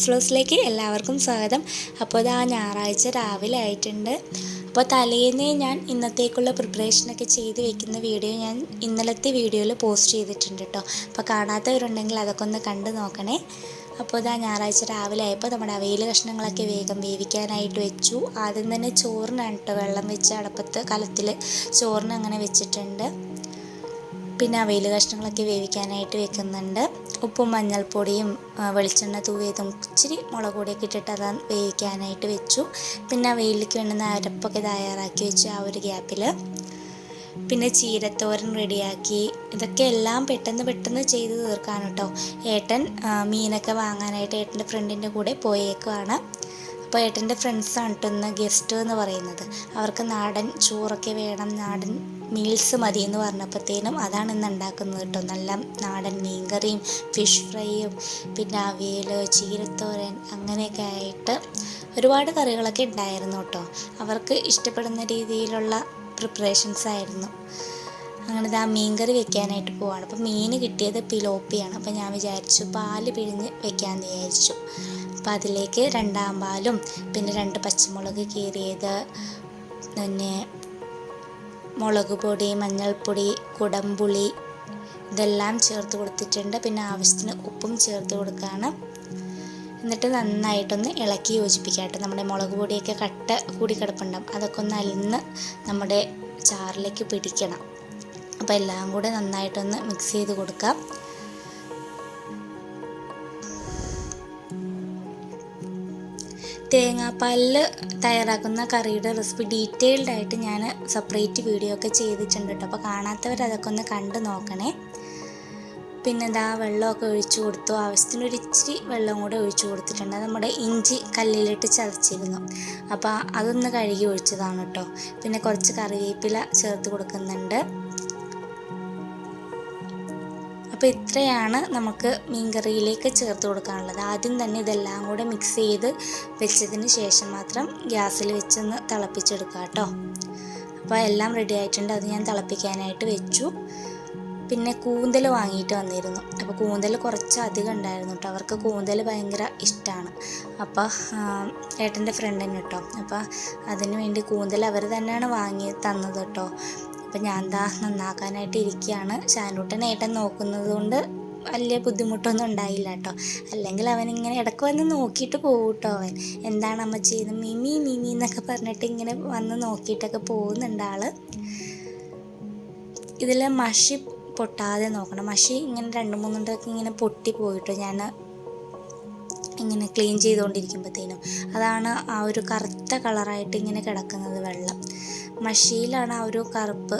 സ്ലോസിലേക്ക് എല്ലാവർക്കും സ്വാഗതം. അപ്പോൾ ഇതാ ഞായറാഴ്ച രാവിലെ ആയിട്ടുണ്ട്. അപ്പോൾ തലേന്നേ ഞാൻ ഇന്നത്തേക്കുള്ള പ്രിപ്പറേഷനൊക്കെ ചെയ്ത് വെക്കുന്ന വീഡിയോ ഞാൻ ഇന്നലത്തെ വീഡിയോയിൽ പോസ്റ്റ് ചെയ്തിട്ടുണ്ട് കേട്ടോ അപ്പോൾ കാണാത്തവരുണ്ടെങ്കിൽ അതൊക്കെ ഒന്ന് കണ്ട് നോക്കണേ. അപ്പോൾ ഇതാ ഞായറാഴ്ച രാവിലെ ആയപ്പോൾ നമ്മുടെ അവയിൽ കഷ്ണങ്ങളൊക്കെ വേഗം വേവിക്കാനായിട്ട് വെച്ചു. ആദ്യം തന്നെ ചോറിനാണ് കേട്ടോ വെള്ളം വെച്ച് അടപ്പത്ത് കലത്തിൽ ചോറിന് അങ്ങനെ വെച്ചിട്ടുണ്ട്. പിന്നെ അവയിൽ കഷ്ണങ്ങളൊക്കെ വേവിക്കാനായിട്ട് വെക്കുന്നുണ്ട്. ഉപ്പും മഞ്ഞൾപ്പൊടിയും വെളിച്ചെണ്ണ തൂവിയതും ഇച്ചിരി മുളക് പൊടിയൊക്കെ ഇട്ടിട്ട് അത് വേവിക്കാനായിട്ട് വെച്ചു. പിന്നെ വെയിലേക്ക് വേണ്ടുന്ന അരപ്പൊക്കെ തയ്യാറാക്കി വെച്ചു ആ ഒരു ഗ്യാപ്പിൽ പിന്നെ ചീരത്തോരൻ റെഡിയാക്കി. ഇതൊക്കെ എല്ലാം പെട്ടെന്ന് പെട്ടെന്ന് ചെയ്ത് തീർക്കാണ് കേട്ടോ ഏട്ടൻ മീനൊക്കെ വാങ്ങാനായിട്ട് ഏട്ടന്റെ ഫ്രണ്ടിന്റെ കൂടെ പോയേക്കുവാണ്. അപ്പോൾ ഏട്ടന്റെ ഫ്രണ്ട്സാണ് കേട്ടോ ഇന്ന് ഗസ്റ്റ് എന്ന് പറയുന്നത്. അവർക്ക് നാടൻ ചോറൊക്കെ വേണം നാടൻ മീൽസ് മതി എന്ന് പറഞ്ഞപ്പോഴത്തേനും അതാണ് ഇന്ന് ഉണ്ടാക്കുന്നത് കേട്ടോ. നല്ല നാടൻ മീൻകറിയും ഫിഷ് ഫ്രൈയും പിന്നെ അവിയൽ ചീരത്തോരൻ അങ്ങനെയൊക്കെ ആയിട്ട് ഒരുപാട് കറികളൊക്കെ ഉണ്ടായിരുന്നു കേട്ടോ. അവർക്ക് ഇഷ്ടപ്പെടുന്ന രീതിയിലുള്ള പ്രിപ്പറേഷൻസ് ആയിരുന്നു. അങ്ങനെ ഇതാ മീൻകറി വെക്കാനായിട്ട് പോവാണ്. അപ്പോൾ മീൻ കിട്ടിയത് പിലോപ്പിയാണ്. അപ്പോൾ ഞാൻ വിചാരിച്ചു പാൽ പിഴിഞ്ഞ് വെക്കാമെന്ന് വിചാരിച്ചു. അപ്പോൾ അതിലേക്ക് രണ്ടാം പാലും പിന്നെ രണ്ട് പച്ചമുളക് കീറിയത് പിന്നെ മുളക് പൊടി മഞ്ഞൾപ്പൊടി കുടംപുളി ഇതെല്ലാം ചേർത്ത് കൊടുത്തിട്ടുണ്ട്. പിന്നെ ആവശ്യത്തിന് ഉപ്പും ചേർത്ത് കൊടുക്കുകയാണ് എന്നിട്ട് നന്നായിട്ടൊന്ന് ഇളക്കി യോജിപ്പിക്കാം കേട്ടോ. നമ്മുടെ മുളക് പൊടിയൊക്കെ കട്ട കൂടി കിടപ്പുണ്ടാവും. അതൊക്കെ ഒന്ന് അലിന്ന് നമ്മുടെ ചാറിലേക്ക് പിടിക്കണം. അപ്പോൾ എല്ലാം കൂടെ നന്നായിട്ടൊന്ന് മിക്സ് ചെയ്ത് കൊടുക്കാം. തേങ്ങാപ്പാലിൽ തയ്യാറാക്കുന്ന കറിയുടെ റെസിപ്പി ഡീറ്റെയിൽഡ് ആയിട്ട് ഞാൻ സെപ്പറേറ്റ് വീഡിയോ ഒക്കെ ചെയ്തിട്ടുണ്ട് കേട്ടോ അപ്പോൾ കാണാത്തവർ അതൊക്കെ ഒന്ന് കണ്ട് നോക്കണേ. പിന്നെ ഇതാ വെള്ളമൊക്കെ ഒഴിച്ചു കൊടുത്തു. ആവശ്യത്തിന് ഒരു ഇച്ചിരി വെള്ളം കൂടെ ഒഴിച്ചു കൊടുത്തിട്ടുണ്ട്. നമ്മുടെ ഇഞ്ചി കല്ലിലിട്ട് ചതച്ചിരുന്നു. അപ്പോൾ അതൊന്ന് കഴുകി ഒഴിച്ചതാണ് കേട്ടോ പിന്നെ കുറച്ച് കറിവേപ്പില ചേർത്ത് കൊടുക്കുന്നുണ്ട്. അപ്പോൾ ഇത്രയാണ് നമുക്ക് മീൻകറിയിലേക്ക് ചേർത്ത് കൊടുക്കാനുള്ളത്. ആദ്യം തന്നെ ഇതെല്ലാം കൂടെ മിക്സ് ചെയ്ത് വെച്ചതിന് ശേഷം മാത്രം ഗ്യാസിൽ വെച്ചൊന്ന് തിളപ്പിച്ചെടുക്കുക കേട്ടോ. അപ്പോൾ എല്ലാം റെഡി ആയിട്ടുണ്ട്. അത് ഞാൻ തിളപ്പിക്കാനായിട്ട് വെച്ചു. പിന്നെ കൂന്തൽ വാങ്ങിയിട്ട് വന്നിരുന്നു. അപ്പോൾ കൂന്തൽ കുറച്ച് അധികം ഉണ്ടായിരുന്നു കേട്ടോ. അവർക്ക് കൂന്തൽ ഭയങ്കര ഇഷ്ടമാണ് അപ്പോൾ ഏട്ടന്റെ ഫ്രണ്ട് തന്നെ കേട്ടോ. അപ്പോൾ അതിന് വേണ്ടി കൂന്തൽ അവർ തന്നെയാണ് വാങ്ങി തന്നത് കേട്ടോ. അപ്പം ഞാൻ എന്താ നന്നാക്കാനായിട്ട് ഇരിക്കുകയാണ് ഷാനൂട്ടൻ ഏട്ടൻ നോക്കുന്നത് കൊണ്ട് വലിയ ബുദ്ധിമുട്ടൊന്നും ഉണ്ടായില്ല കേട്ടോ. അല്ലെങ്കിൽ അവനിങ്ങനെ ഇടയ്ക്ക് വന്ന് നോക്കിയിട്ട് പോകും കേട്ടോ അവൻ. എന്താണ് അമ്മ ചെയ്യുന്നത്? മിമി മിമി എന്നൊക്കെ പറഞ്ഞിട്ട് ഇങ്ങനെ വന്ന് നോക്കിയിട്ടൊക്കെ പോകുന്നുണ്ട് ആൾ ഇതിൽ മഷി പൊട്ടാതെ നോക്കണം. മഷി ഇങ്ങനെ രണ്ട് മൂന്നുണ്ടൊക്കെ ഇങ്ങനെ പൊട്ടി പോയിട്ടോ. ഞാൻ ഇങ്ങനെ ക്ലീൻ ചെയ്തുകൊണ്ടിരിക്കുമ്പോഴത്തേനും അതാണ് ആ ഒരു കറുത്ത കളറായിട്ട് ഇങ്ങനെ കിടക്കുന്നത് വെള്ളം. മഷിയിലാണ് ആ ഒരു കറുപ്പ്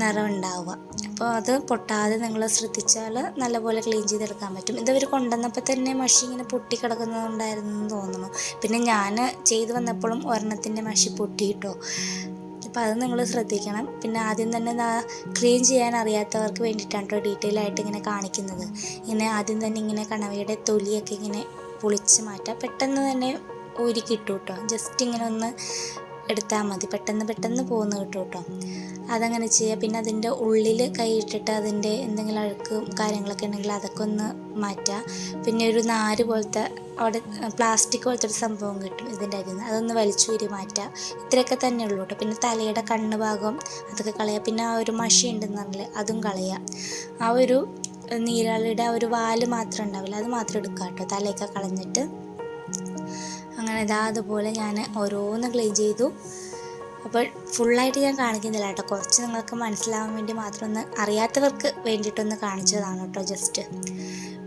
നിറം ഉണ്ടാവുക അപ്പോൾ അത് പൊട്ടാതെ നിങ്ങൾ ശ്രദ്ധിച്ചാൽ നല്ലപോലെ ക്ലീൻ ചെയ്തെടുക്കാൻ പറ്റും. ഇതവർ കൊണ്ടുവന്നപ്പോൾ തന്നെ മഷി ഇങ്ങനെ പൊട്ടി കിടക്കുന്നതുണ്ടായിരുന്നു എന്ന് തോന്നുന്നു. പിന്നെ ഞാൻ ചെയ്തു വന്നപ്പോഴും ഒരെണ്ണത്തിന്റെ മഷി പൊട്ടിയിട്ടോ അപ്പോൾ അത് നിങ്ങൾ ശ്രദ്ധിക്കണം. പിന്നെ ആദ്യം തന്നെ ക്ലീൻ ചെയ്യാൻ അറിയാത്തവർക്ക് വേണ്ടിയിട്ടാണ് കേട്ടോ ഡീറ്റെയിൽ ആയിട്ട് ഇങ്ങനെ കാണിക്കുന്നത്. ഇങ്ങനെ ആദ്യം തന്നെ ഇങ്ങനെ കണവയുടെ തൊലിയൊക്കെ ഇങ്ങനെ പൊളിച്ച് മാറ്റാം. പെട്ടെന്ന് തന്നെ ഊരി കിട്ടും കേട്ടോ ജസ്റ്റ് ഇങ്ങനെ ഒന്ന് എടുത്താൽ മതി. പെട്ടെന്ന് പെട്ടെന്ന് പോകുന്ന കിട്ടും കേട്ടോ. അതങ്ങനെ ചെയ്യുക. പിന്നെ അതിന്റെ ഉള്ളിൽ കൈയിട്ടിട്ട് അതിന്റെ എന്തെങ്കിലും അഴുക്കും കാര്യങ്ങളൊക്കെ ഉണ്ടെങ്കിൽ അതൊക്കെ ഒന്ന് മാറ്റുക. പിന്നെ ഒരു നാര് പോലത്തെ അവിടെ പ്ലാസ്റ്റിക് പോലത്തെ ഒരു സംഭവം കിട്ടും ഇതിന്റെ അരിയിൽ നിന്ന്. അതൊന്ന് വലിച്ചൂരി മാറ്റുക. ഇത്രയൊക്കെ തന്നെ ഉള്ളൂ കേട്ടോ. പിന്നെ തലയുടെ കണ്ണ് ഭാഗം അതൊക്കെ കളയുക. പിന്നെ ആ ഒരു മഷി ഉണ്ടെന്ന് പറഞ്ഞാൽ അതും കളയുക. ആ ഒരു നീരാളിയുടെ ആ ഒരു വാൽ മാത്രം ഉണ്ടാവില്ല. അത് മാത്രം എടുക്കുക കേട്ടോ. തലയൊക്കെ കളഞ്ഞിട്ട്. അങ്ങനെ ഇതാ അതുപോലെ ഞാൻ ഓരോന്ന് ക്ലീൻ ചെയ്തു. അപ്പോൾ ഫുള്ളായിട്ട് ഞാൻ കാണിക്കുന്നില്ല കേട്ടോ. കുറച്ച് നിങ്ങൾക്ക് മനസ്സിലാവാൻ വേണ്ടി മാത്രം ഒന്ന് അറിയാത്തവർക്ക് വേണ്ടിയിട്ടൊന്ന് കാണിച്ചതാണ് കേട്ടോ ജസ്റ്റ്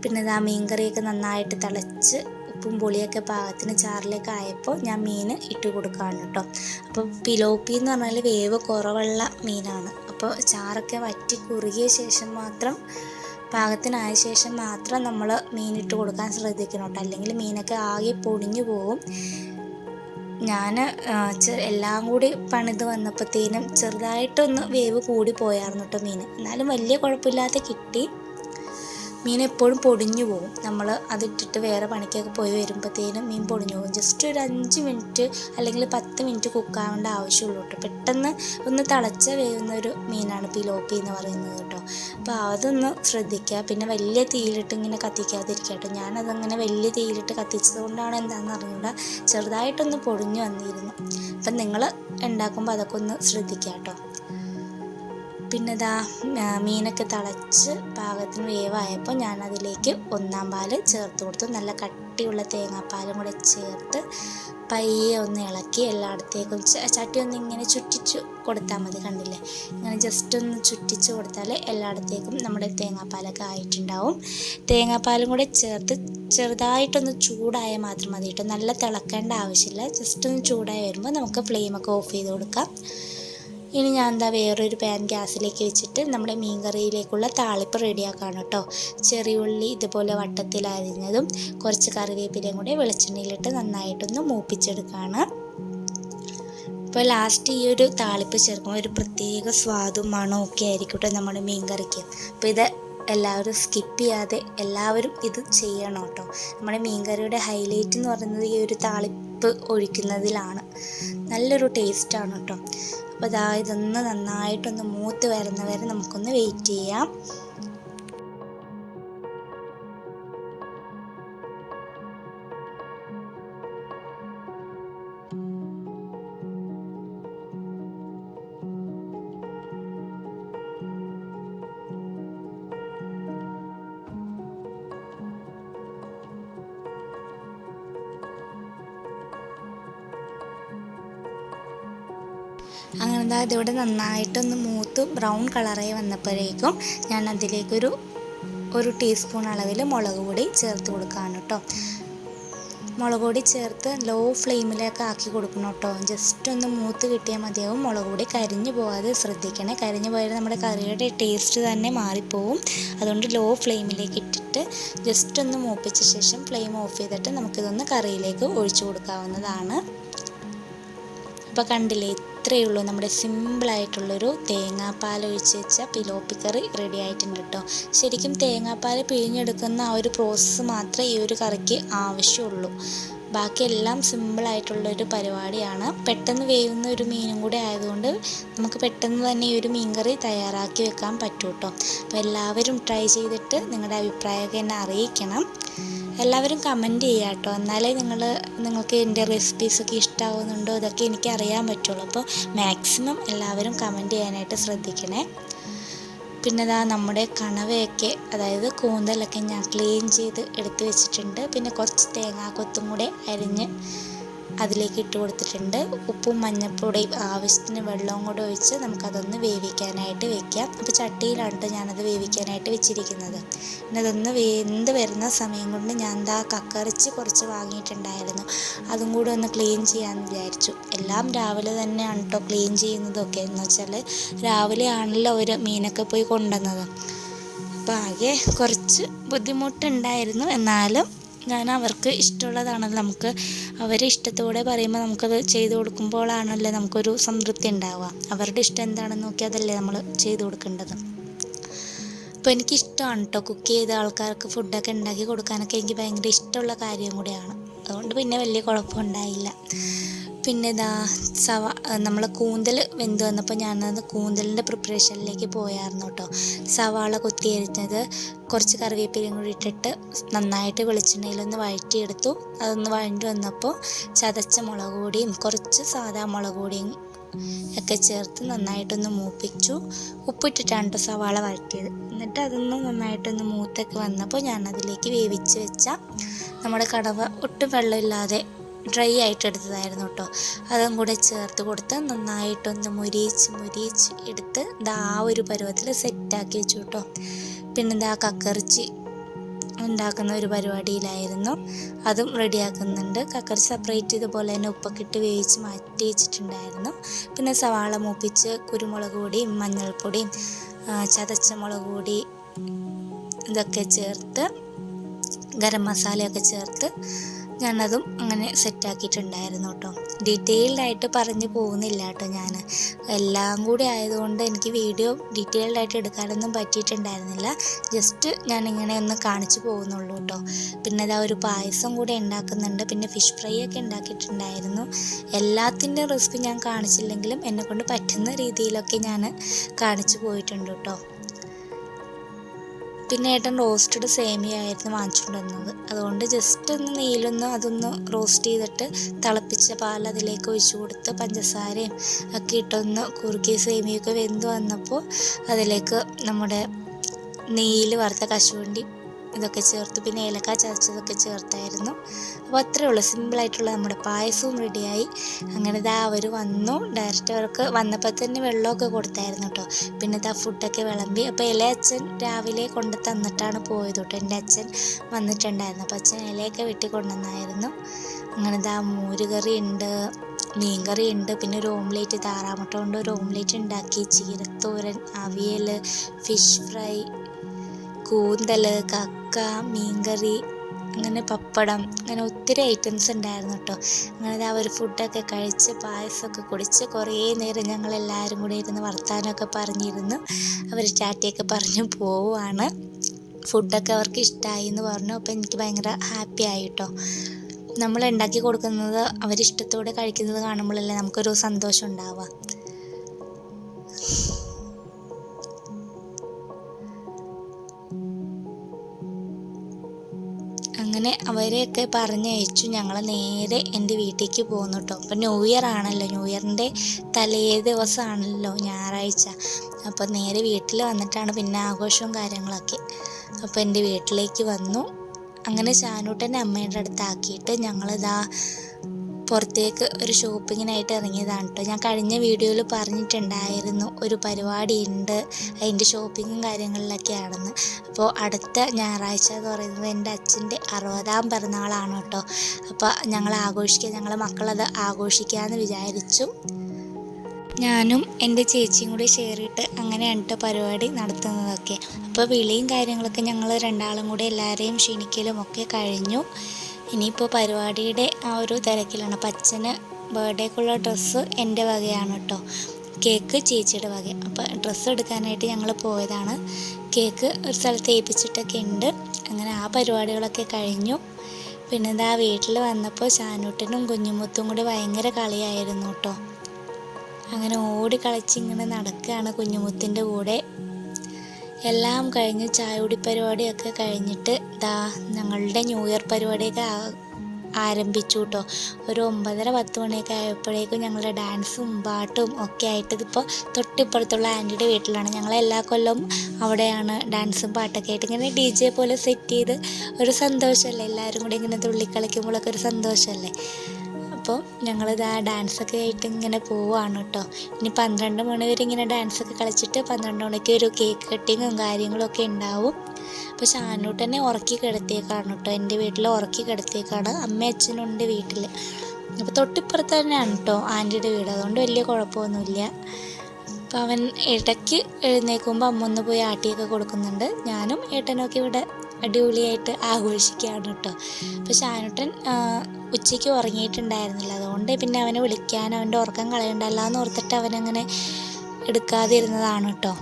പിന്നെ ഇതാ മീൻകറിയൊക്കെ നന്നായിട്ട് തിളച്ച് ഉപ്പും പുളിയൊക്കെ പാകത്തിന് ചാറിലേക്ക് ആയപ്പോൾ ഞാൻ മീൻ ഇട്ട് കൊടുക്കുകയാണ് കേട്ടോ. അപ്പോൾ പിലോപ്പി എന്ന് പറഞ്ഞാൽ വേവ് കുറവുള്ള മീനാണ്. അപ്പോൾ ചാറൊക്കെ വറ്റി കുറുകിയ ശേഷം മാത്രം പാകത്തിനായ ശേഷം മാത്രം നമ്മൾ മീനിട്ട് കൊടുക്കാൻ ശ്രദ്ധിക്കണം കേട്ടോ. അല്ലെങ്കിൽ മീനൊക്കെ ആകെ പൊടിഞ്ഞു പോകും ഞാൻ എല്ലാം കൂടി പണിത് വന്നപ്പോഴത്തേനും ചെറുതായിട്ടൊന്ന് വേവ് കൂടി പോയായിരുന്നു കേട്ടോ മീൻ എന്നാലും വലിയ കുഴപ്പമില്ലാതെ കിട്ടി. മീൻ എപ്പോഴും പൊടിഞ്ഞു പോകും നമ്മൾ അതിട്ടിട്ട് വേറെ പണിക്കൊക്കെ പോയി വരുമ്പോഴത്തേനും മീൻ പൊടിഞ്ഞു പോകും ജസ്റ്റ് ഒരു അഞ്ച് മിനിറ്റ് അല്ലെങ്കിൽ പത്ത് മിനിറ്റ് കുക്കാവേണ്ട ആവശ്യമുള്ളൂ കേട്ടോ. പെട്ടെന്ന് ഒന്ന് തിളച്ച വേവുന്ന ഒരു മീനാണ് പിലോപ്പി എന്ന് പറയുന്നത് കേട്ടോ. അപ്പോൾ അതൊന്ന് ശ്രദ്ധിക്കുക. പിന്നെ വലിയ തീയിലിട്ട് ഇങ്ങനെ കത്തിക്കാതിരിക്കുക കേട്ടോ. ഞാനതങ്ങനെ വലിയ തീയിലിട്ട് കത്തിച്ചത് കൊണ്ടാണ് എന്താണെന്ന് അറിഞ്ഞൂട. ചെറുതായിട്ടൊന്ന് പൊടിഞ്ഞു വന്നിരുന്നു. അപ്പം നിങ്ങൾ ഉണ്ടാക്കുമ്പോൾ അതൊക്കെ ഒന്ന് ശ്രദ്ധിക്കുക കേട്ടോ. പിന്നെ ഇതാ മീനൊക്കെ തിളച്ച് പാകത്തിന് വേവായപ്പോൾ ഞാൻ അതിലേക്ക് ഒന്നാം പാൽ ചേർത്ത് കൊടുത്തു. നല്ല കട്ടിയുള്ള തേങ്ങാപ്പാലും കൂടെ ചേർത്ത് പയ്യെ ഒന്ന് ഇളക്കി എല്ലായിടത്തേക്കും ചട്ടി ഒന്ന് ഇങ്ങനെ ചുറ്റിച്ച് കൊടുത്താൽ മതി കണ്ടില്ലേ? ഇങ്ങനെ ജസ്റ്റ് ഒന്ന് ചുറ്റിച്ച് കൊടുത്താൽ എല്ലായിടത്തേക്കും നമ്മുടെ തേങ്ങാപ്പാലൊക്കെ ആയിട്ടുണ്ടാവും. തേങ്ങാപ്പാലും കൂടെ ചേർത്ത് ചെറുതായിട്ടൊന്ന് ചൂടായാൽ മാത്രം മതി കേട്ടോ. നല്ല തിളക്കേണ്ട ആവശ്യമില്ല. ജസ്റ്റ് ഒന്ന് ചൂടായി വരുമ്പോൾ നമുക്ക് ഫ്ലെയിമൊക്കെ ഓഫ് ചെയ്ത് കൊടുക്കാം. ഇനി ഞാൻ എന്താ വേറൊരു പാൻ ഗ്യാസിലേക്ക് വെച്ചിട്ട് നമ്മുടെ മീൻ കറിയിലേക്കുള്ള താളിപ്പ് റെഡിയാക്കാണ് കേട്ടോ. ചെറിയ ഉള്ളി ഇതുപോലെ വട്ടത്തിൽ അരിഞ്ഞതും കുറച്ച് കറിവേപ്പിലയും കൂടി വെളിച്ചെണ്ണയിലിട്ട് നന്നായിട്ടൊന്ന് മൂപ്പിച്ചെടുക്കുകയാണ് ഇപ്പോൾ ലാസ്റ്റ് ഈ ഒരു താളിപ്പ് ചേർക്കുമ്പോൾ ഒരു പ്രത്യേക സ്വാദും മണവും ഒക്കെ ആയിരിക്കും കേട്ടോ നമ്മുടെ മീൻ കറിക്ക് അപ്പോൾ ഇത് എല്ലാവരും സ്കിപ്പ് ചെയ്യാതെ എല്ലാവരും ഇത് ചെയ്യണം കേട്ടോ. നമ്മുടെ മീൻ കറിയുടെ ഹൈലൈറ്റ് എന്ന് പറയുന്നത് ഈ ഒരു താളിപ്പ് ഒഴിക്കുന്നതിലാണ്. നല്ലൊരു ടേസ്റ്റാണ് കേട്ടോ അപ്പോൾ ഇതാ ഇതൊന്ന് നന്നായിട്ടൊന്ന് മൂത്ത് വരുന്നവരെ നമുക്കൊന്ന് വെയിറ്റ് ചെയ്യാം. അങ്ങനെ ദാ ഇതിവിടെ നന്നായിട്ടൊന്ന് മൂത്ത് ബ്രൗൺ കളറായി വന്നപ്പോഴേക്കും ഞാൻ അതിലേക്കൊരു ഒരു ടീസ്പൂൺ അളവിൽ മുളക് പൊടി ചേർത്ത് കൊടുക്കുകയാണ് കേട്ടോ. മുളക് പൊടി ചേർത്ത് ലോ ഫ്ലെയിമിലേക്ക് ആക്കി കൊടുക്കണം കേട്ടോ. ജസ്റ്റ് ഒന്ന് മൂത്ത് കിട്ടിയാൽ മതിയാവും. മുളക് പൊടി കരിഞ്ഞു പോകാതെ ശ്രദ്ധിക്കണേ. കരിഞ്ഞു പോയാൽ നമ്മുടെ കറിയുടെ ടേസ്റ്റ് തന്നെ മാറിപ്പോവും. അതുകൊണ്ട് ലോ ഫ്ലെയിമിലേക്ക് ഇട്ടിട്ട് ജസ്റ്റ് ഒന്ന് മൂപ്പിച്ച ശേഷം ഫ്ലെയിം ഓഫ് ചെയ്തിട്ട് നമുക്കിതൊന്ന് കറിയിലേക്ക് ഒഴിച്ചു കൊടുക്കാവുന്നതാണ്. അപ്പോൾ കണ്ടില്ലേ ഇത്രയേ ഉള്ളൂ. നമ്മുടെ സിമ്പിളായിട്ടുള്ളൊരു തേങ്ങാപ്പാൽ ഒഴിച്ച് വെച്ച പിലോപ്പി കറി റെഡി ആയിട്ടുണ്ട് കേട്ടോ ശരിക്കും തേങ്ങാപ്പാൽ പിഴിഞ്ഞെടുക്കുന്ന ആ ഒരു പ്രോസസ്സ് മാത്രമേ ഈ ഒരു കറിക്ക് ആവശ്യമുള്ളൂ. ബാക്കിയെല്ലാം സിമ്പിളായിട്ടുള്ളൊരു പരിപാടിയാണ്. പെട്ടെന്ന് വേവുന്ന ഒരു മീനും കൂടെ ആയതുകൊണ്ട് നമുക്ക് പെട്ടെന്ന് തന്നെ ഈ ഒരു മീൻകറി തയ്യാറാക്കി വെക്കാൻ പറ്റും കേട്ടോ അപ്പോൾ എല്ലാവരും ട്രൈ ചെയ്തിട്ട് നിങ്ങളുടെ അഭിപ്രായമൊക്കെ എന്നെ അറിയിക്കണം. എല്ലാവരും കമന്റ് ചെയ്യുക കേട്ടോ എന്നാലേ നിങ്ങൾ നിങ്ങൾക്ക് എന്റെ റെസിപ്പീസൊക്കെ ഇഷ്ടമാവുന്നുണ്ടോ ഇതൊക്കെ എനിക്ക് അറിയാൻ പറ്റുള്ളൂ. അപ്പോൾ മാക്സിമം എല്ലാവരും കമന്റ് ചെയ്യാനായിട്ട് ശ്രദ്ധിക്കണേ. പിന്നെ ഇതാ നമ്മുടെ കണവയൊക്കെ അതായത് കൂന്തലൊക്കെ ഞാൻ ക്ലീൻ ചെയ്ത് എടുത്ത് വെച്ചിട്ടുണ്ട്. പിന്നെ കുറച്ച് തേങ്ങാക്കൊത്തും കൂടെ അരിഞ്ഞ് അതിലേക്ക് ഇട്ട് കൊടുത്തിട്ടുണ്ട്. ഉപ്പും മഞ്ഞപ്പൊടിയും ആവശ്യത്തിന് വെള്ളവും കൂടെ ഒഴിച്ച് നമുക്കതൊന്ന് വേവിക്കാനായിട്ട് വെക്കാം. അപ്പോൾ ചട്ടിയിലാണ് ഞാനത് വേവിക്കാനായിട്ട് വെച്ചിരിക്കുന്നത്. പിന്നെ അതൊന്ന് വെന്ത് വരുന്ന സമയം കൊണ്ട് ഞാൻ എന്താ കക്കറിച്ച് കുറച്ച് വാങ്ങിയിട്ടുണ്ടായിരുന്നു. അതും കൂടെ ഒന്ന് ക്ലീൻ ചെയ്യാമെന്ന് വിചാരിച്ചു. എല്ലാം രാവിലെ തന്നെയാണ് കേട്ടോ ക്ലീൻ ചെയ്യുന്നതൊക്കെ. എന്ന് വെച്ചാൽ രാവിലെ ആണല്ലോ ഒരു മീനൊക്കെ പോയി കൊണ്ടുവന്നത്. അപ്പോൾ ആകെ കുറച്ച് ബുദ്ധിമുട്ടുണ്ടായിരുന്നു. എന്നാലും ഞാൻ അവർക്ക് ഇഷ്ടമുള്ളതാണല്ലോ. നമുക്ക് അവരെ ഇഷ്ടത്തോടെ പറയുമ്പോൾ നമുക്കത് ചെയ്തു കൊടുക്കുമ്പോഴാണല്ലോ നമുക്കൊരു സംതൃപ്തി ഉണ്ടാവുക. അവരുടെ ഇഷ്ടം എന്താണെന്ന് നോക്കി അതല്ലേ നമ്മൾ ചെയ്തു കൊടുക്കേണ്ടത്. അപ്പോൾ എനിക്ക് ഇഷ്ടമാണ് കേട്ടോ കുക്ക് ചെയ്ത ആൾക്കാർക്ക് ഫുഡൊക്കെ ഉണ്ടാക്കി കൊടുക്കാനൊക്കെ എനിക്ക് ഭയങ്കര ഇഷ്ടമുള്ള കാര്യം കൂടിയാണ്. അതുകൊണ്ട് പിന്നെ വലിയ കുഴപ്പമുണ്ടായില്ല പിന്നെ ഇതാ സവ നമ്മൾ കൂന്തൽ വെന്ത് വന്നപ്പോൾ ഞാനത് കൂന്തലിന്റെ പ്രിപ്പറേഷനിലേക്ക് പോയായിരുന്നു കേട്ടോ സവാള കൊത്തി അരിഞ്ഞത് കുറച്ച് കറിവേപ്പിലയും കൂടി ഇട്ടിട്ട് നന്നായിട്ട് വെളിച്ചെണ്ണയിലൊന്ന് വഴറ്റിയെടുത്തു. അതൊന്ന് വഴണ്ടി വന്നപ്പോൾ ചതച്ച മുളക് പൊടിയും കുറച്ച് സാധാ മുളക് പൊടിയും ഒക്കെ ചേർത്ത് നന്നായിട്ടൊന്ന് മൂപ്പിച്ചു. ഉപ്പിട്ടിട്ടാണ് കേട്ടോ സവാള വഴറ്റിയത്. എന്നിട്ട് അതൊന്ന് നന്നായിട്ടൊന്ന് മൂത്തൊക്കെ വന്നപ്പോൾ ഞാൻ അതിലേക്ക് വേവിച്ച് വെച്ച നമ്മുടെ കടവ ഒട്ടും വെള്ളമില്ലാതെ ഡ്രൈ ആയിട്ട് എടുത്തതായിരുന്നു കേട്ടോ അതും കൂടെ ചേർത്ത് കൊടുത്ത് നന്നായിട്ടൊന്ന് മുരിയിച്ച് മുരിയിച്ച് എടുത്ത് ഇതാ ആ ഒരു പരുവത്തിൽ സെറ്റാക്കി വെച്ചു കേട്ടോ പിന്നെ ഇതാ കക്കറിച്ചി ഉണ്ടാക്കുന്ന ഒരു പരിപാടിയിലായിരുന്നു. അതും റെഡിയാക്കുന്നുണ്ട് കക്കറി സെപ്പറേറ്റ് ഇതുപോലെ തന്നെ ഉപ്പൊക്കെ ഇട്ട് വേവിച്ച് മാറ്റി വെച്ചിട്ടുണ്ടായിരുന്നു. പിന്നെ സവാള മൂപ്പിച്ച് കുരുമുളക് പൊടിയും മഞ്ഞൾപ്പൊടിയും ചതച്ച മുളക് പൊടി ഇതൊക്കെ ചേർത്ത് ഗരം മസാലയൊക്കെ ചേർത്ത് ഞാനതും അങ്ങനെ സെറ്റാക്കിയിട്ടുണ്ടായിരുന്നു കേട്ടോ. ഡീറ്റെയിൽഡ് ആയിട്ട് പറഞ്ഞു പോകുന്നില്ല കേട്ടോ ഞാൻ എല്ലാം കൂടി ആയതുകൊണ്ട് എനിക്ക് വീഡിയോ ഡീറ്റെയിൽഡ് ആയിട്ട് എടുക്കാനൊന്നും പറ്റിയിട്ടുണ്ടായിരുന്നില്ല. ജസ്റ്റ് ഞാൻ ഇങ്ങനെ ഒന്ന് കാണിച്ചു പോകുന്നുള്ളൂ കേട്ടോ. പിന്നെ ഇതാ ഒരു പായസം കൂടെ ഉണ്ടാക്കുന്നുണ്ട്. പിന്നെ ഫിഷ് ഫ്രൈ ഒക്കെ ഉണ്ടാക്കിയിട്ടുണ്ടായിരുന്നു. എല്ലാത്തിന്റെ റെസിപ്പി ഞാൻ കാണിച്ചില്ലെങ്കിലും എന്നെക്കൊണ്ട് പറ്റുന്ന രീതിയിലൊക്കെ ഞാൻ കാണിച്ചു പോയിട്ടുണ്ട് കേട്ടോ. പിന്നെ ഏട്ടൻ റോസ്റ്റഡ് സേമിയ ആയിരുന്നു അതുകൊണ്ട് ജസ്റ്റ് ഒന്ന് നെയ്യിലൊന്ന് അതൊന്ന് റോസ്റ്റ് ചെയ്തിട്ട് തിളപ്പിച്ച പാൽ അതിലേക്ക് ഒഴിച്ചു കൊടുത്ത് പഞ്ചസാരയും ഒക്കെ ഇട്ടൊന്ന് കുറുക്കി സേമിയൊക്കെ വെന്ത് വന്നപ്പോൾ അതിലേക്ക് നമ്മുടെ നെയ്യിൽ വറുത്ത കശുവണ്ടി ഇതൊക്കെ ചേർത്ത് പിന്നെ ഏലക്ക ചതച്ചതൊക്കെ ചേർത്തായിരുന്നു. അപ്പോൾ അത്രേ ഉള്ളൂ. സിമ്പിളായിട്ടുള്ള നമ്മുടെ പായസവും റെഡിയായി അങ്ങനെ ഇതാ അവർ വന്നു. ഡയറക്റ്റ് അവർക്ക് വന്നപ്പോൾ തന്നെ വെള്ളമൊക്കെ കൊടുത്തായിരുന്നു കേട്ടോ. പിന്നെ ഇതാ ഫുഡൊക്കെ വിളമ്പി. അപ്പോൾ ഇല അച്ഛൻ രാവിലെ കൊണ്ട് തന്നിട്ടാണ് പോയത് കേട്ടോ. എന്റെ അച്ഛൻ വന്നിട്ടുണ്ടായിരുന്നു. അപ്പോൾ അച്ഛൻ ഇലയൊക്കെ വെട്ടി കൊണ്ടുവന്നായിരുന്നു. അങ്ങനെ ഇതാ മോരുകറി ഉണ്ട് മീൻകറി ഉണ്ട് പിന്നെ ഒരു ഓംലേറ്റ് താറാമുട്ട കൊണ്ട് ഒരു ഓംലേറ്റ് ഉണ്ടാക്കി ചീരത്തോരൻ അവിയൽ ഫിഷ് ഫ്രൈ കൂന്തൽ കക്ക മീൻകറി അങ്ങനെ പപ്പടം അങ്ങനെ ഒത്തിരി ഐറ്റംസ് ഉണ്ടായിരുന്നു കേട്ടോ അങ്ങനെ ആ ഒരു ഫുഡൊക്കെ കഴിച്ച് പായസമൊക്കെ കുടിച്ച് കുറേ നേരം ഞങ്ങൾ എല്ലാവരും കൂടി ഇരുന്ന് വർത്താനമൊക്കെ പറഞ്ഞിരുന്നു. അവർ ടാറ്റയൊക്കെ പറഞ്ഞു പോവുകയാണ് ഫുഡൊക്കെ അവർക്ക് ഇഷ്ടമായി എന്ന് പറഞ്ഞു. അപ്പോൾ എനിക്ക് ഭയങ്കര ഹാപ്പി ആയി കേട്ടോ നമ്മൾ ഉണ്ടാക്കി കൊടുക്കുന്നത് അവരിഷ്ടത്തോടെ കഴിക്കുന്നത് കാണുമ്പോഴല്ലേ നമുക്കൊരു സന്തോഷം ഉണ്ടാവുക. അങ്ങനെ അവരെയൊക്കെ പറഞ്ഞയച്ചു. ഞങ്ങൾ നേരെ എന്റെ വീട്ടിലേക്ക് പോന്നു കേട്ടോ അപ്പം ന്യൂ ഇയർ ആണല്ലോ. ന്യൂ ഇയറിന്റെ തലേ ദിവസമാണല്ലോ ഞായറാഴ്ച. അപ്പം നേരെ വീട്ടിൽ വന്നിട്ടാണ് പിന്നെ ആഘോഷവും കാര്യങ്ങളൊക്കെ അപ്പോൾ എന്റെ വീട്ടിലേക്ക് വന്നു. അങ്ങനെ ചാനൂട്ടന്റെ അമ്മയുടെ അടുത്താക്കിയിട്ട് ഞങ്ങളിതാ പുറത്തേക്ക് ഒരു ഷോപ്പിങ്ങിനായിട്ട് ഇറങ്ങിയതാണ് കേട്ടോ ഞാൻ കഴിഞ്ഞ വീഡിയോയിൽ പറഞ്ഞിട്ടുണ്ടായിരുന്നു ഒരു പരിപാടി ഉണ്ട് അതിന്റെ ഷോപ്പിങ്ങും കാര്യങ്ങളിലൊക്കെയാണെന്ന്. അപ്പോൾ അടുത്ത ഞായറാഴ്ച എന്ന് പറയുന്നത് എന്റെ അച്ഛന്റെ അറുപതാം പിറന്നാളാണ് കേട്ടോ അപ്പോൾ ഞങ്ങൾ ആഘോഷിക്കുക ഞങ്ങളെ മക്കളത് ആഘോഷിക്കാമെന്ന് വിചാരിച്ചു. ഞാനും എന്റെ ചേച്ചിയും കൂടി ഇട്ട് അങ്ങനെയാണ് കേട്ടോ പരിപാടി നടത്തുന്നതൊക്കെ. അപ്പോൾ വിളിയും കാര്യങ്ങളൊക്കെ ഞങ്ങൾ രണ്ടാളും കൂടി എല്ലാവരെയും ക്ഷണിക്കലും ഒക്കെ കഴിഞ്ഞു. ഇനിയിപ്പോൾ പരിപാടിയുടെ ആ ഒരു തിരക്കിലാണ്. അപ്പം ബർത്ത്ഡേക്കുള്ള ഡ്രസ്സ് എന്റെ വകയാണ് കേട്ടോ കേക്ക് ചേച്ചിയുടെ വക. അപ്പോൾ ഡ്രസ്സ് എടുക്കാനായിട്ട് ഞങ്ങൾ പോയതാണ്. കേക്ക് ഒരു സ്ഥലത്ത് ഏൽപ്പിച്ചിട്ടൊക്കെ ഉണ്ട് അങ്ങനെ ആ പരിപാടികളൊക്കെ കഴിഞ്ഞു. പിന്നെ ഇതാ വീട്ടിൽ വന്നപ്പോൾ ചാനൂട്ടനും കുഞ്ഞുമുത്തും കൂടി ഭയങ്കര കളിയായിരുന്നു കേട്ടോ അങ്ങനെ ഓടി കളിച്ചിങ്ങനെ നടക്കുകയാണ് കുഞ്ഞുമുത്തിന്റെ കൂടെ. എല്ലാം കഴിഞ്ഞ് ചായകുടി പരിപാടിയൊക്കെ കഴിഞ്ഞിട്ട് ദാ ഞങ്ങളുടെ ന്യൂ ഇയർ പരിപാടിയൊക്കെ ആരംഭിച്ചു കേട്ടോ ഒരു ഒമ്പതര പത്ത് മണിയൊക്കെ ആയപ്പോഴേക്കും ഞങ്ങളുടെ ഡാൻസും പാട്ടും ഒക്കെ ആയിട്ട് ഇതിപ്പോൾ തൊട്ടിപ്പുറത്തുള്ള ആന്റിയുടെ വീട്ടിലാണ്. ഞങ്ങൾ എല്ലാ കൊല്ലവും അവിടെയാണ് ഡാൻസും പാട്ടൊക്കെ ആയിട്ട് ഇങ്ങനെ ഡി ജെ പോലെ സെറ്റ് ചെയ്ത് ഒരു സന്തോഷമല്ലേ? എല്ലാവരും കൂടി ഇങ്ങനെ തുള്ളിക്കളിക്കുമ്പോഴൊക്കെ ഒരു സന്തോഷമല്ലേ? അപ്പോൾ ഞങ്ങളിത് ആ ഡാൻസൊക്കെ ആയിട്ട് ഇങ്ങനെ പോവുകയാണ് കേട്ടോ ഇനി പന്ത്രണ്ട് മണി വരെ ഇങ്ങനെ ഡാൻസൊക്കെ കളിച്ചിട്ട് പന്ത്രണ്ട് മണിക്ക് ഒരു കേക്ക് കട്ടിങ്ങും കാര്യങ്ങളൊക്കെ ഉണ്ടാവും അപ്പോൾ ഷാനൂട്ടനെ ഉറക്കി കിടത്തിയേക്കാണ് കേട്ടോ എന്റെ വീട്ടിൽ ഉറക്കി കിടത്തിയേക്കാണ്. അമ്മ അച്ഛനുണ്ട് വീട്ടിൽ അപ്പോൾ തൊട്ടിപ്പുറത്ത് തന്നെയാണ് കേട്ടോ ആന്റിയുടെ വീട്. അതുകൊണ്ട് വലിയ കുഴപ്പമൊന്നുമില്ല. അപ്പോൾ അവൻ ഇടയ്ക്ക് എഴുന്നേൽക്കുമ്പോൾ അമ്മ ഒന്ന് പോയി ആട്ടിയൊക്കെ കൊടുക്കുന്നുണ്ട്. ഞാനും ഏട്ടനൊക്കെ ഇവിടെ അടിപൊളിയായിട്ട് ആഘോഷിക്കുകയാണ് കേട്ടോ. അപ്പോൾ ഷാനുട്ടൻ ഉച്ചയ്ക്ക് ഉറങ്ങിയിട്ടുണ്ടായിരുന്നില്ല. അതുകൊണ്ട് പിന്നെ അവനെ വിളിക്കാൻ അവന്റെ ഉറക്കം കളയണ്ടല്ലോ എന്ന് ഓർത്തിട്ട് അവനങ്ങനെ എടുക്കാതിരുന്നതാണ് കേട്ടോ.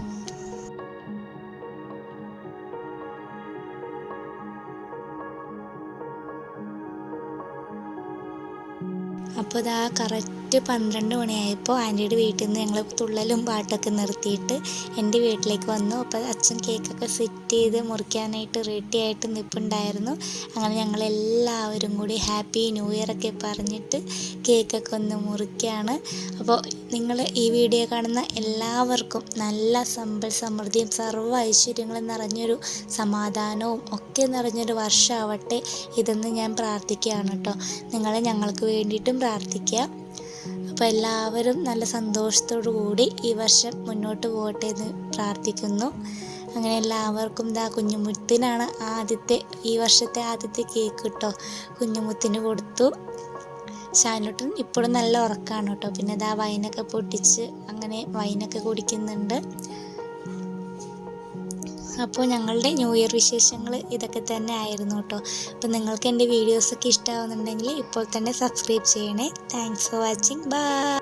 അപ്പോൾ ഇതാ കറക്റ്റ് പന്ത്രണ്ട് മണിയായപ്പോൾ ആന്റിയുടെ വീട്ടിൽ നിന്ന് ഞങ്ങൾ തുള്ളലും പാട്ടൊക്കെ നിർത്തിയിട്ട് എന്റെ വീട്ടിലേക്ക് വന്നു. അപ്പോൾ അച്ഛൻ കേക്കൊക്കെ സെറ്റ് ചെയ്ത് മുറിക്കാനായിട്ട് റെഡി ആയിട്ട് നിൽപ്പുണ്ടായിരുന്നു അങ്ങനെ ഞങ്ങൾ എല്ലാവരും കൂടി ഹാപ്പി ന്യൂ ഇയർ ഒക്കെ പറഞ്ഞിട്ട് കേക്കൊക്കെ ഒന്ന് മുറിക്കുകയാണ് അപ്പോൾ നിങ്ങൾ ഈ വീഡിയോ കാണുന്ന എല്ലാവർക്കും നല്ല സമ്പൽ സമൃദ്ധിയും സർവ ഐശ്വര്യങ്ങളും നിറഞ്ഞൊരു സമാധാനവും ഒക്കെ നിറഞ്ഞൊരു വർഷമാവട്ടെ ഇതെന്ന് ഞാൻ പ്രാർത്ഥിക്കുകയാണ് കേട്ടോ നിങ്ങളെ ഞങ്ങൾക്ക് വേണ്ടിയിട്ടും പ്രാർത്ഥിക്കുക. അപ്പോൾ എല്ലാവരും നല്ല സന്തോഷത്തോടു കൂടി ഈ വർഷം മുന്നോട്ട് പോകട്ടെ എന്ന് പ്രാർത്ഥിക്കുന്നു. അങ്ങനെ എല്ലാവർക്കും ഇതാ കുഞ്ഞുമുത്തിനാണ് ആദ്യത്തെ ഈ വർഷത്തെ ആദ്യത്തെ കേക്ക് കേട്ടോ കുഞ്ഞുമുത്തിന് കൊടുത്തു. ഷാനുട്ടൻ ഇപ്പോഴും നല്ല ഉറക്കമാണ് കേട്ടോ. പിന്നെ ഇതാ വൈനൊക്കെ പൊട്ടിച്ച് അങ്ങനെ വൈനൊക്കെ കുടിക്കുന്നുണ്ട്. അപ്പോൾ ഞങ്ങളുടെ ന്യൂ ഇയർ വിശേഷങ്ങൾ ഇതൊക്കെ തന്നെ ആയിരുന്നു കേട്ടോ. അപ്പോൾ നിങ്ങൾക്ക് എന്റെ വീഡിയോസൊക്കെ ഇഷ്ടമാവുന്നുണ്ടെങ്കിൽ ഇപ്പോൾ തന്നെ സബ്സ്ക്രൈബ് ചെയ്യണേ. Thanks for watching bye